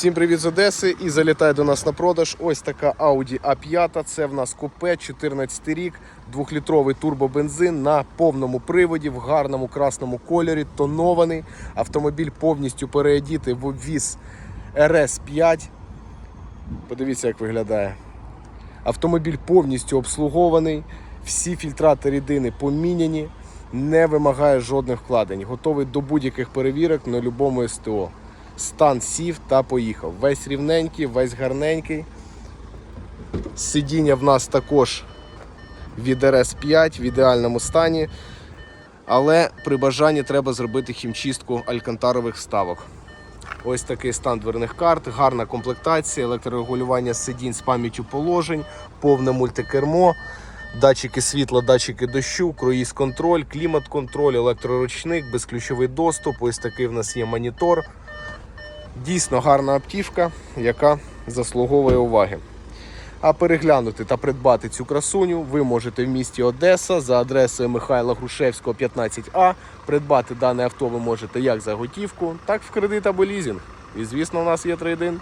Всім привіт з Одеси і залітає до нас на продаж. Ось така Audi A5. Це в нас купе, 14 рік, 2-літровий турбобензин на повному приводі, в гарному красному кольорі, тонований. Автомобіль повністю переодітий в обвіз RS5. Подивіться, як виглядає. Автомобіль повністю обслугований, всі фільтрати рідини поміняні, не вимагає жодних вкладень. Готовий до будь-яких перевірок на будь-якому СТО. Стан сів та поїхав. Весь рівненький, весь гарненький. Сидіння в нас також від RS5 в ідеальному стані. Але при бажанні треба зробити хімчистку алькантарових вставок. Ось такий стан дверних карт, гарна комплектація, електрорегулювання сидінь з пам'яттю положень, повне мультикермо, датчики світла, датчики дощу, круїз контроль, клімат контроль, електроручник, безключовий доступ. Ось такий в нас є монітор. Дійсно гарна аптівка, яка заслуговує уваги. А переглянути та придбати цю красуню ви можете в місті Одеса за адресою Михайла Грушевського, 15А. Придбати дане авто ви можете як за готівку, так в кредит або лізинг. І звісно, у нас є трейдин.